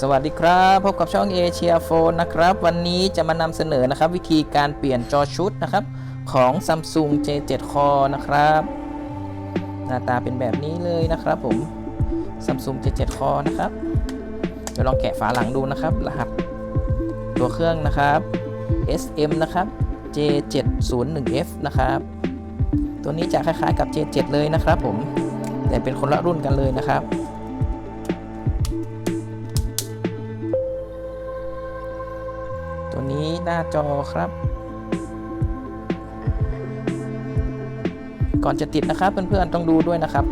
สวัสดีครับ พบกับช่องเอเชียโฟนนะครับ วันนี้จะมานำเสนอนะครับ วิธีการเปลี่ยนจอชุดนะครับ ของ Samsung J7 Core นะครับ หน้าตาเป็นแบบนี้เลยนะครับผม Samsung J7 Core นะครับ เดี๋ยวลองแกะฝาหลังดูนะครับ รหัสตัวเครื่องนะครับ SM นะครับ J701F นะครับ ตัวนี้จะคล้ายๆกับ J7 เลยนะครับผม แต่เป็นคนละรุ่นกันเลยนะครับ หน้าจอครับ ก่อนจะติดนะครับเพื่อนๆต้องดูด้วยนะครับ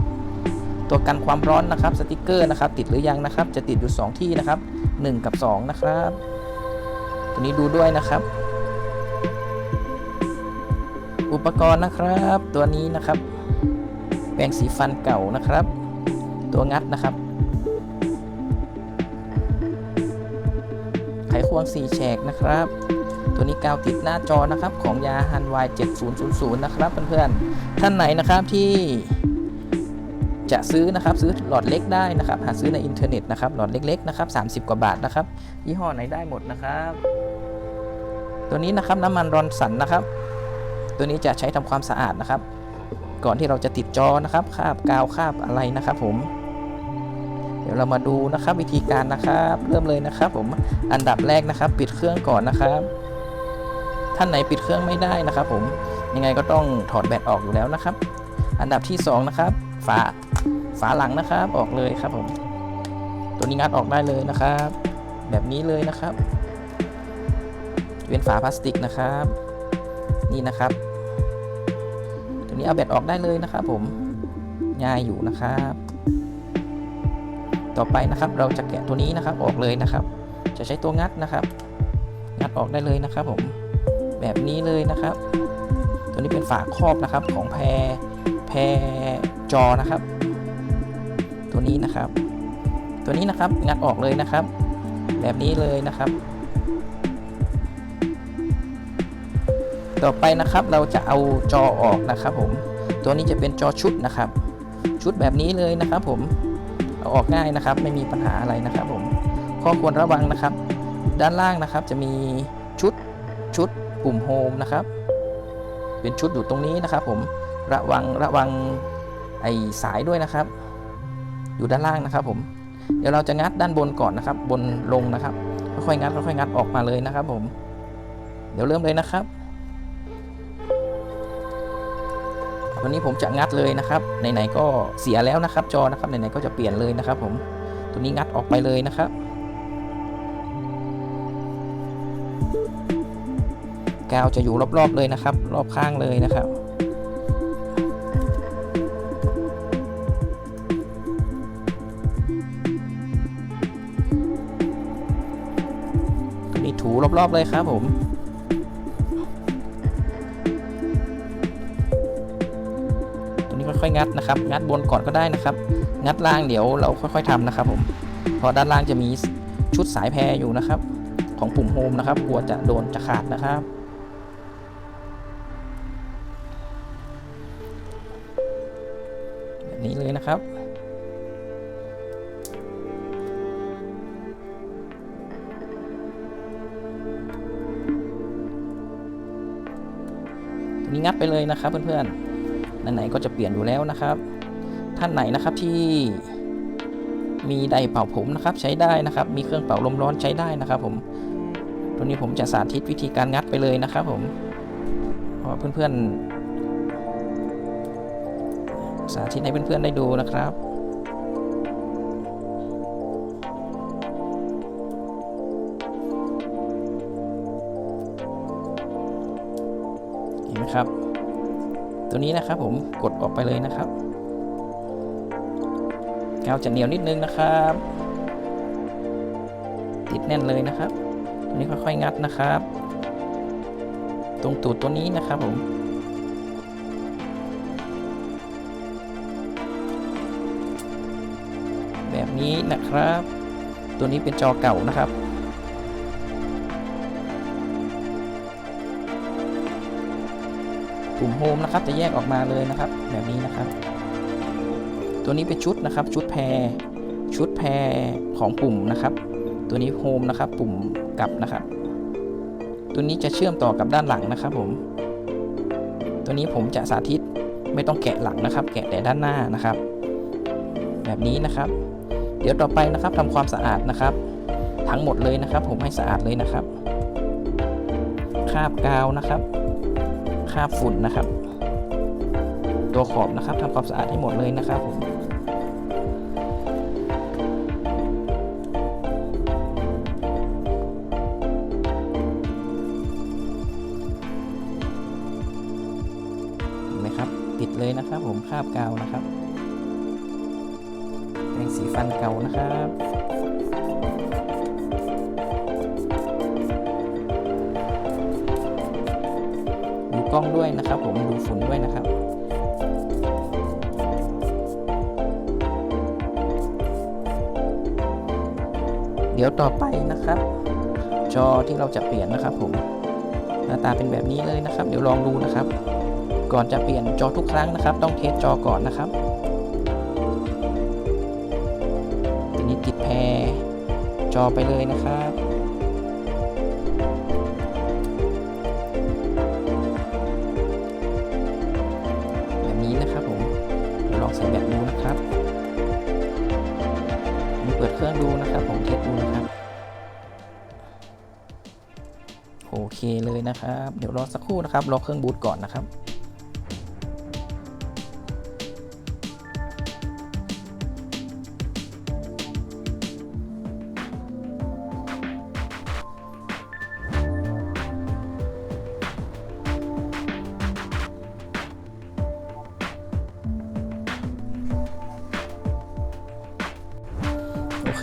ตัวกันความร้อนนะครับสติกเกอร์นะครับ ติดหรือยังนะครับ จะติดอยู่ 2 ที่นะครับ 1 กับ 2 นะครับ ตัวนี้ดูด้วยนะครับ อุปกรณ์นะครับ ตัวนี้นะครับ แปรงสีฟันเก่านะครับ ตัวงัดนะครับไขควง4แฉกนะครับ ตัวนี้กาวติดหน้าจอนะครับของยาฮันวาย7000 นะครับเพื่อนๆท่านไหนนะครับที่จะซื้อนะครับซื้อหลอดเล็กได้นะครับ หาซื้อในอินเทอร์เน็ตนะครับหลอดเล็กๆนะครับ30 กว่าบาทนะครับยี่ห้อไหนได้หมดนะครับ ตัวนี้นะครับน้ำมันรอนสันนะครับ ตัวนี้จะใช้ทำความสะอาดนะครับ ก่อนที่เราจะติดจอนะครับคาบกาวคาบอะไรนะครับ ผม เดี๋ยวเรามาดูนะครับวิธีการนะครับ เริ่มเลยนะครับ ผมอันดับแรกนะครับ ปิดเครื่องก่อนนะครับ ท่านไหนปิดเครื่องไม่ได้นะครับ ผมยังไงก็ต้องถอดแบตออกอยู่แล้วนะครับ อันดับที่ 2 นะครับ ฝาฝาหลังนะครับออกเลยครับผม ตัวนี้งัดออกได้เลยนะครับ แบบนี้เลยนะครับ เป็นฝาพลาสติกนะครับ นี่นะครับตัวนี้เอาแบตออกได้เลยนะครับ ผมง่ายอยู่นะครับ ต่อไปนะครับเราจะแกะตัวนี้นะครับออกเลยนะครับ จะใช้ตัวงัดนะครับ งัดออกได้เลยนะครับผม แบบนี้เลยนะครับ ตัวนี้เป็นฝาครอบนะครับของแพรแพรจอนะครับ ตัวนี้นะครับ ตัวนี้นะครับงัดออกเลยนะครับ แบบนี้เลยนะครับ ต่อไปนะครับเราจะเอาจอออกนะครับผมตัวนี้จะเป็นจอชุดนะครับ ชุดแบบนี้เลยนะครับ ผมเอาออกง่ายนะครับ ไม่มีปัญหาอะไรนะครับ ผมข้อควรระวังนะครับ ด้านล่างนะครับจะมีชุดชุด ปุ่มโฮมนะครับ เป็นชุดอยู่ตรงนี้นะครับ ผมระวังระวังไอสายด้วยนะครับ อยู่ด้านล่างนะครับ ผม เดี๋ยวเราจะงัดด้านบนก่อนนะครับ บนลงนะครับค่อยๆงัดค่อยๆงัดออกมาเลยนะครับ ผม เดี๋ยวเริ่มเลยนะครับ วันนี้ผมจะงัดเลยนะครับไหนๆก็เสียแล้วนะครับ จอนะครับไหนๆก็จะเปลี่ยนเลยนะครับ ผมตัวนี้งัดออกไปเลยนะครับ กาวจะอยู่รอบๆเลยนะครับ รอบข้างเลยนะครับตัวนี้ถูรอบๆเลยครับผมตัวนี้ค่อยๆงัดนะครับ งัดบนก่อนก็ได้นะครับ งัดล่างเดี๋ยวเราค่อยๆทำนะครับผมเพราะด้านล่างจะมีชุดสายแพรอยู่นะครับ ของปุ่มโฮมนะครับกลัวจะโดนจะขาดนะครับ นี้เลยนะครับ นี้งัดไปเลยนะครับเพื่อนๆไหนๆก็จะเปลี่ยนอยู่แล้วนะครับ ท่านไหนนะครับที่มีไดเป่าผมนะครับใช้ได้นะครับ มีเครื่องเป่าลมร้อนใช้ได้นะครับ ผมตัวนี้ผมจะสาธิตวิธีการงัดไปเลยนะครับ ผมเพราะเพื่อนๆ สาธิตให้เพื่อนๆได้ดูนะครับเห็นไหมครับ ตัวนี้นะครับผมกดออกไปเลยนะครับกาวจะเหนียวนิดนึงนะครับ ติดแน่นเลยนะครับ ตัวนี้ค่อยๆงัดนะครับ ตรงตูดตัวนี้นะครับผม นี้นะครับ ตัวนี้เป็นจอเก่านะครับ ปุ่มโฮมนะครับจะแยกออกมาเลยนะครับ แบบนี้นะครับ ตัวนี้เป็นชุดนะครับ ชุดแพรชุดแพรของปุ่มนะครับ ตัวนี้โฮมนะครับ ปุ่มกลับนะครับ ตัวนี้จะเชื่อมต่อกับด้านหลังนะครับผม ตัวนี้ผมจะสาธิตไม่ต้องแกะหลังนะครับ แกะแต่ด้านหน้านะครับ แบบนี้นะครับ เดี๋ยวต่อไปนะครับทำความสะอาดนะครับ ทั้งหมดเลยนะครับ ผมให้สะอาดเลยนะครับ คราบกาวนะครับคราบฝุ่นนะครับ ตัวขอบนะครับทำความสะอาดให้หมดเลยนะครับผมเห็นไหมครับติดเลยนะครับผมคราบกาวนะครับ กันเก่านะครับดูกล้องด้วยนะครับ ผมดูฝุ่นด้วยนะครับเดี๋ยวต่อไปนะครับ จอที่เราจะเปลี่ยนนะครับ ผมหน้าตาเป็นแบบนี้เลยนะครับ เดี๋ยวลองดูนะครับ ก่อนจะเปลี่ยนจอทุกครั้งนะครับ ต้องเทสจอก่อนนะครับ อไปเลยนะครับแบบนี้นะครับผมเดี๋ยวลองใส่แบตดูนะครับนี่เปิดเครื่องดูนะครับผมเทสดูนะครับโอเคเลยนะครับ เดี๋ยวรอสักครู่นะครับรอเครื่องบูตก่อนนะครับ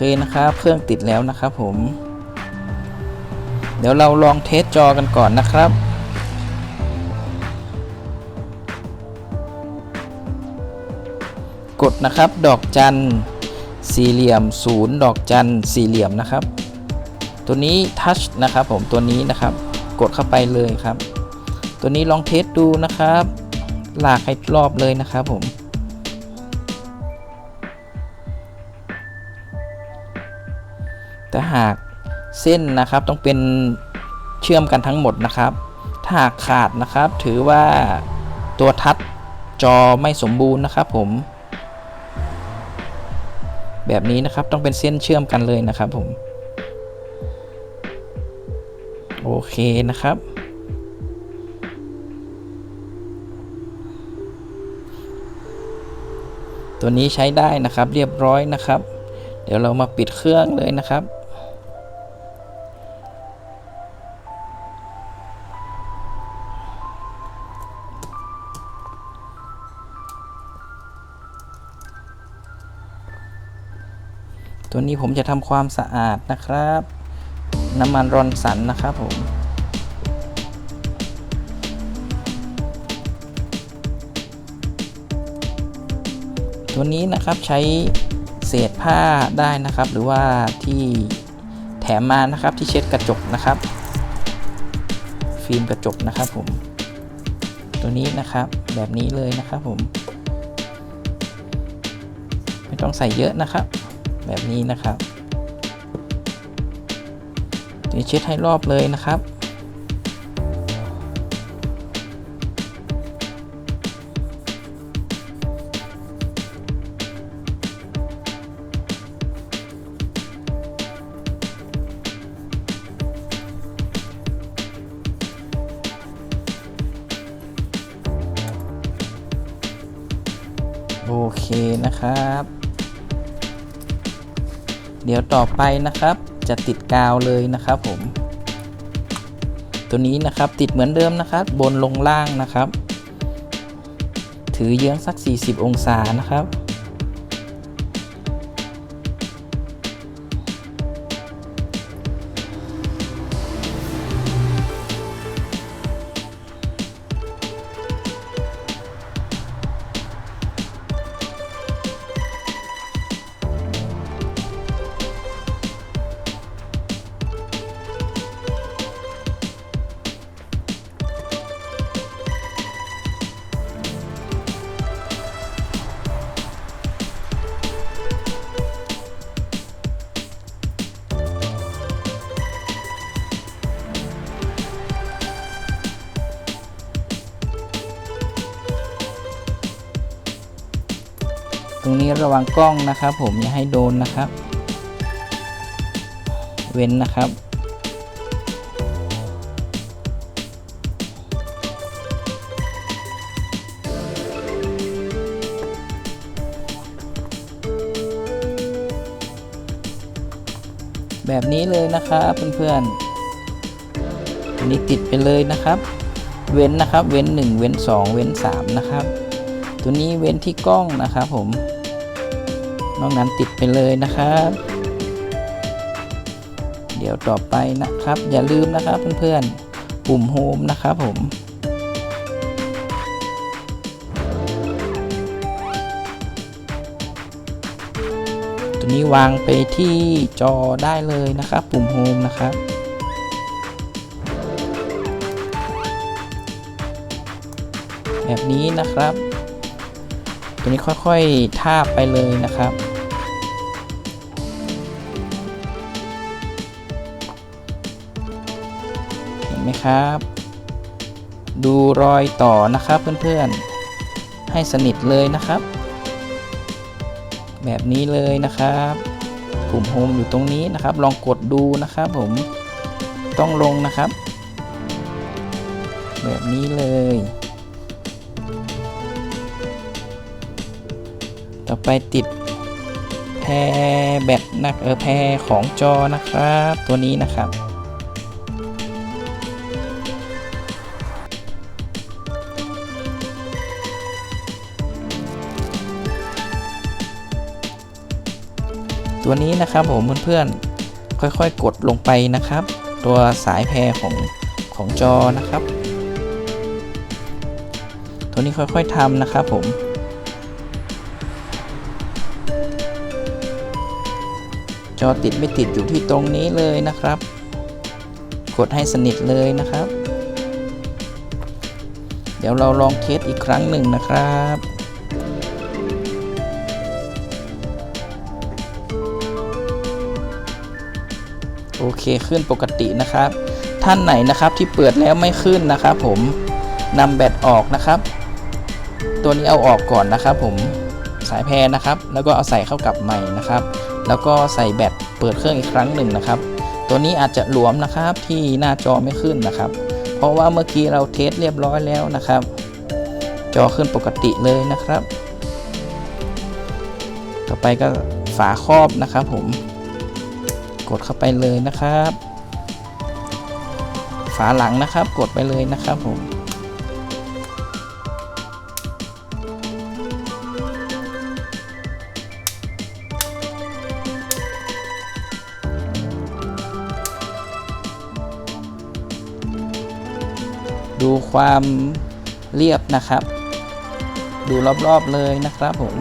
เคนะครับเครื่องติดแล้วนะครับผม เดี๋ยวเราลองเทสจอกันก่อนนะครับกดนะครับดอกจันสี่เหลี่ยมศูนย์ดอกจันสี่เหลี่ยมนะครับ ตัวนี้ทัชนะครับผมตัวนี้นะครับ กดเข้าไปเลยครับ ตัวนี้ลองเทสดูนะครับ ลากให้รอบเลยนะครับผม แต่หากเส้นนะครับต้องเป็นเชื่อมกันทั้งหมดนะครับ ถ้าหากขาดนะครับถือว่าตัวทัดจอไม่สมบูรณ์นะครับผม แบบนี้นะครับต้องเป็นเส้นเชื่อมกันเลยนะครับผม โอเคนะครับ ตัวนี้ใช้ได้นะครับเรียบร้อยนะครับ เดี๋ยวเรามาปิดเครื่องเลยนะครับ นี้ผมจะทำความสะอาดนะครับ น้ำมันรอนสันนะครับผมตัวนี้นะครับใช้เศษผ้าได้นะครับ หรือว่าที่แถมมานะครับที่เช็ดกระจกนะครับ ฟิล์มกระจกนะครับผม ตัวนี้นะครับแบบนี้เลยนะครับผม ไม่ต้องใส่เยอะนะครับ แบบนี้นะครับตัวนี้เช็ดให้รอบเลยนะครับโอเคนะครับ เดี๋ยวต่อไปนะครับ จะติดกาวเลยนะครับผม ตัวนี้นะครับติดเหมือนเดิมนะครับ บนลงล่างนะครับ ถือเยื้องสัก 40 องศานะครับ รงนี้ระวังกล้องนะครับ ผมอย่าให้โดนนะครับ เว้นนะครับแบบนี้เลยนะครับเพื่อนๆอันนี้ติดไปเลยนะครับ เว้นนะครับ เว้น 1 เว้น 2 เว้น 3 นะครับ ตัวนี้เว้นที่กล้องนะครับผม นอกนั้นติดไปเลยนะครับ เดี๋ยวต่อไปนะครับ อย่าลืมนะครับเพื่อนๆปุ่มโฮมนะครับผมตัวนี้วางไปที่จอได้เลยนะครับ ปุ่มโฮมนะครับแบบนี้นะครับ ตัวนี้ค่อยๆทาบไปเลยนะครับ ไหมครับ ดูรอยต่อนะครับเพื่อนๆ ให้สนิทเลยนะครับ แบบนี้เลยนะครับปุ่มโฮมอยู่ตรงนี้นะครับ ลองกดดูนะครับผมต้องลงนะครับ แบบนี้เลย ต่อไปติดแพรแบตนักเออแพรของจอนะครับ ตัวนี้นะครับ ตัวนี้นะครับผมเพื่อนๆค่อยๆ กดลงไปนะครับ ตัวสายแพรของของจอนะครับ ตัวนี้ค่อยๆทำนะครับผมจอติดไม่ติดอยู่ที่ตรงนี้เลยนะครับ กดให้สนิทเลยนะครับ เดี๋ยวเราลองเทสอีกครั้งหนึ่งนะครับ เคขึ้นปกตินะครับ ท่านไหนนะครับที่เปิดแล้วไม่ขึ้นนะครับ ผมนำแบตออกนะครับ ตัวนี้เอาออกก่อนนะครับ ผมสายแพรนะครับ แล้วก็เอาใส่เข้ากับใหม่นะครับ แล้วก็ใส่แบตเปิดเครื่องอีกครั้งหนึ่งนะครับ ตัวนี้อาจจะหลวมนะครับที่หน้าจอไม่ขึ้นนะครับ เพราะว่าเมื่อกี้เราเทสเรียบร้อยแล้วนะครับ จอขึ้นปกติเลยนะครับ ต่อไปก็ฝาครอบนะครับผม กดเข้าไปเลยนะครับ ฝาหลังนะครับกดไปเลยนะครับผมดูความเรียบนะครับ ดูรอบๆเลยนะครับผม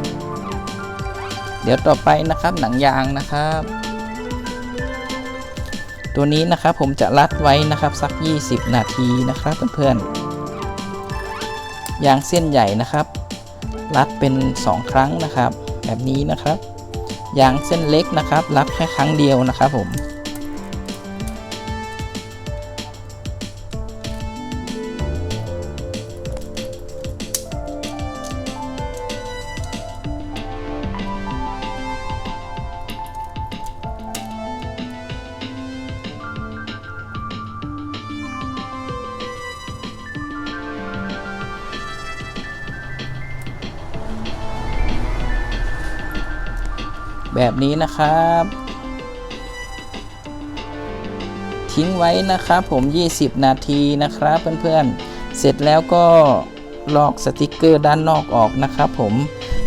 เดี๋ยวต่อไปนะครับหนังยางนะครับ ตัวนี้นะครับผมจะรัดไว้นะครับสัก 20 นาทีนะครับเพื่อนๆยางเส้นใหญ่นะครับ รัดเป็น 2 ครั้งนะครับ แบบนี้นะครับยางเส้นเล็กนะครับ รัดแค่ครั้งเดียวนะครับผม แบบนี้นะครับ ทิ้งไว้นะครับผม 20 นาทีนะครับเพื่อนๆ เสร็จแล้วก็ลอกสติกเกอร์ด้านนอกออกนะครับผม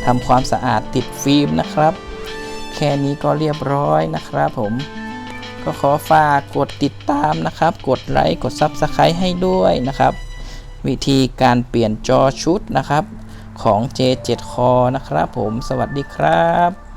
ทำความสะอาดติดฟิล์มนะครับ แค่นี้ก็เรียบร้อยนะครับผมก็ขอฝากกดติดตามนะครับ กดไลค์ กด Subscribe ให้ด้วยนะครับ วิธีการเปลี่ยนจอชุดนะครับ ของ J7 Core นะครับผม สวัสดีครับ